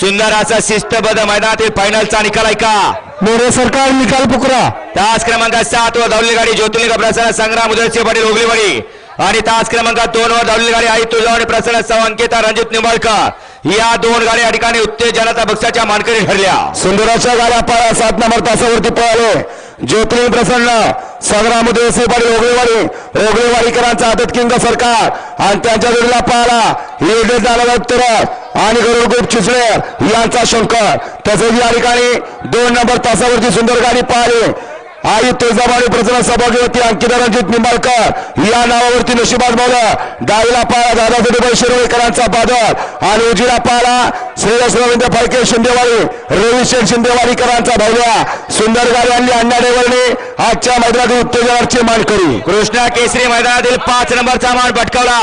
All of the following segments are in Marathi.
सुंदर असा शिस्तबद्ध मैदानातील फायनलचा निकाल ऐका मोरे सरकार निकाल पुकरा. तास क्रमांक सात वर धावलेली गाडी ज्योतिर्लिंग प्रसन्न संग्राम उदयसिंह पाटील ओगलेवाडी आणि तास क्रमांक दोन वर धावलेली गाडी आई तुळजावणी प्रसन्न संकेता रणजित निंबाळकर. या दोन गाड्या या ठिकाणी उत्तेजनाचा बक्षाच्या मानकरी ठरल्या. सुंदराच्या गाड्या पाळा सात नंबर तासावरती पळाले. ज्योतिर्लिंग प्रसन्न संग्राम उदयसिंह पाटील ओगळेवाडी ओगळेवाडीकरांचा आदत किंग सरकार आणि त्यांच्या जोडीला पाहिला लेडीज झाला उत्तर आणि गरुडगोप चिचळे यांचा शंकर. तसेच या ठिकाणी दोन नंबर तासावरची सुंदर गाडी पाहिली. आई तुळजाबाडी प्रसन्न सभागृहती अंकिता रणजित निंबाळकर या नावावरती नशिबात मौलं डावीला पाळा दादासाठी शिरोळकरांचा बादल आणि उजीला पाळा श्रेयस रवींद्र फडके शिंदेवाडी रविशेठ शिंदेवाडीकरांचा भव्या सुंदर गाड्यांनी अण्णा डेवरने आजच्या मैदानातील उत्तेजनाची मान करी. कृष्णा केसरी मैदानातील पाच नंबरचा मान भटकवला.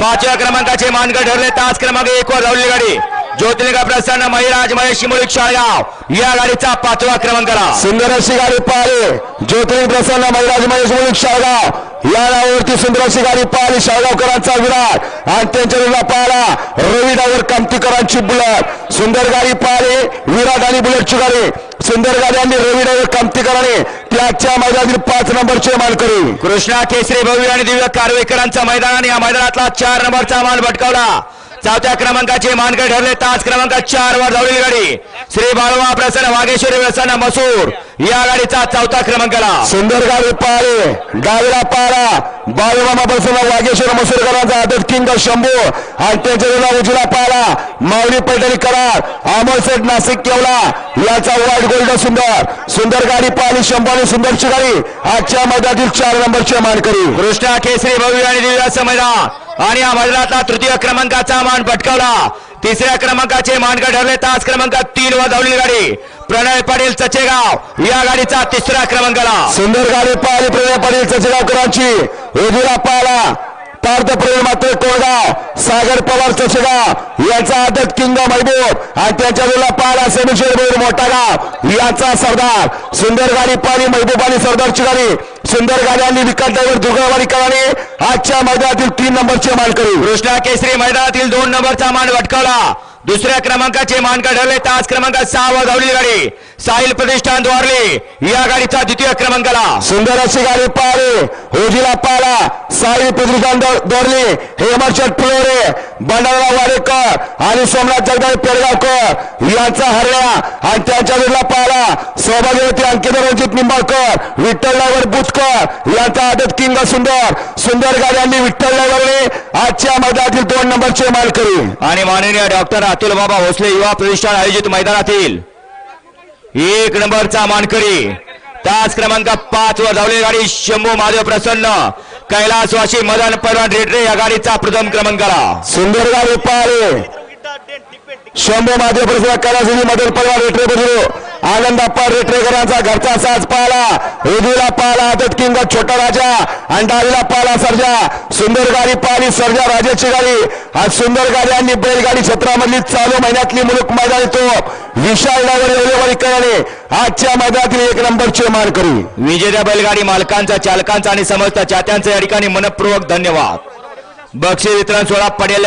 पाचव्या क्रमांकाचे मानगड ठरले. तास क्रमांक एक वर गाडी. ज्योतिर्लिंग प्रसन्न महिराज महेश शिमोलिक शाळगाव या गाडीचा पाचवा क्रमांकाला. सुंदर अशी गाडी पाहिली ज्योतिर्लिंग प्रसन्न महिराज महेश मुलीक शाळगाव या नावावरती सुंदर अशी गाडी पाहिली शाळगावकरांचा विराट आणि त्यांच्या जोडीला पाहिला रवी डावर कामतीकरांची बुलेट. सुंदर गाडी पाहिली विराट आणि बुलेटची गाडी. सुंदर गाडी आणि रवी डावर कामतीकरांनी त्याच्या मैदानातील पाच नंबरचे मानकरी. कृष्णा केसरी भव्य आणि दिव्य कारवेकरांचा मैदान या मैदानातला चार नंबरचा मान भटकावला. चौथ्या क्रमांकाचे मानकड ठरले. तास क्रमांक चार वर धावलेली गाडी. श्री बाळवा प्रसन्न वागेश्वरी प्रसन्न मसूर. या गाडीचा चौथा क्रमांकाला. सुंदर गाडी पाहिली डावीला पाहिला बाळूमामा प्रसन्न वागेश्वर मसूरकरांचा आदत किंग शंभू. आणि त्यांच्या उजला पाहिला माऊली पैठणी करार अमोल सेठ नाशिक केवला. याचा व्हाईट गोल्ड सुंदर. सुंदर गाडी पाहिली शंभू आणि सुंदरची गाडी आजच्या मैदानातील चार नंबरचे मानकरी. कृष्णा केसरी भव्य आणि दिव्य असं मैदान. आणि या मैदानातला तृतीय क्रमांकाचा मान पटकावला. तिसऱ्या क्रमांकाचे मानकड ठरले. तास क्रमांक तीन वर धावली गाडी. प्रणय पाटील चचेगाव. या गाडीचा तिसरा क्रमांकाला. सुंदर गाडी पाहिली प्रणय पाटील चचेगावकरांची. उजवीला पाहिला. पार्थ मात्र कोळगाव सागर पवार चचगाव याचा आदत किंग महबूब आणि त्याच्या जोडीला पाला सेमिशेर बोर मोठा गाव याचा सरदार सुंदर गाडी पाणी महबूब आणि सरदारची गाडी. सुंदर गाडी आणि विकत ड्रायव्हर दुर्गावाडीकरांनी आजच्या मैदानातील तीन नंबरचे मानकरी. कृष्णा केसरी मैदानातील दोन नंबरचा मान भटकावला दुसऱ्या क्रमांकाचे मान ठरले तास क्रमांक सहा वर धावलेली गाडी. साहिल प्रतिष्ठान द्वारले. या गाडीचा द्वितीय क्रमांकाला सुंदर अशी गाडी पाहिली उजीला पाहिला साई प्रतिष्ठान दोरली. हेमचंद फुलोरे बंडारा वाडेकर आणि सोमनाथ जगदाळे पेडगावकर यांचा हरण्या आणि त्यांच्या जोडला पाहिला सौभाग्यवती अंकिता रणजित निंबाळकर विठ्ठल नागर बुचकर यांचा आदत किंग सुंदर. सुंदर गाड्यांनी विठ्ठल नागरने आजच्या मैदानातील दोन नंबरचे मालकरी. आणि माननीय डॉक्टर अतुल बाबा भोसले युवा प्रतिष्ठान आयोजित मैदानातील. एक नंबरचा मानकरी. तास क्रमांक पाच वर धावलेली गाडी शंभू महादेव प्रसन्न. कैलासवासी मदन परवान रेड्रे या गाडीचा प्रथम क्रमांकाला सुंदर गाडी शंभू महादेव प्रसन्न कलासिनी मदन परवान रेटरे बदलू. आनंदाप्पा रेटरेकरांचा घरचा साज पाहला उजवीला पाहला आदत किंग छोटा राजा. आणि डावीला पाहला सर्जा. सुंदर गाडी पाहिली सर्जा राजाची गाडी. आज सुंदर गाडी आणि बैलगाडी क्षेत्रामधली चालू महिन्यातली मुलुक मैदानी तो विशाल डावर एवढेवाडीकरांनी आजच्या मैदानातील एक नंबरचे मान करू विजेत्या बैलगाडी मालकांचा चालकांचा आणि समस्त चात्यांचा या ठिकाणी मनपूर्वक धन्यवाद. बक्षीस वितरण सोहळा पडेल.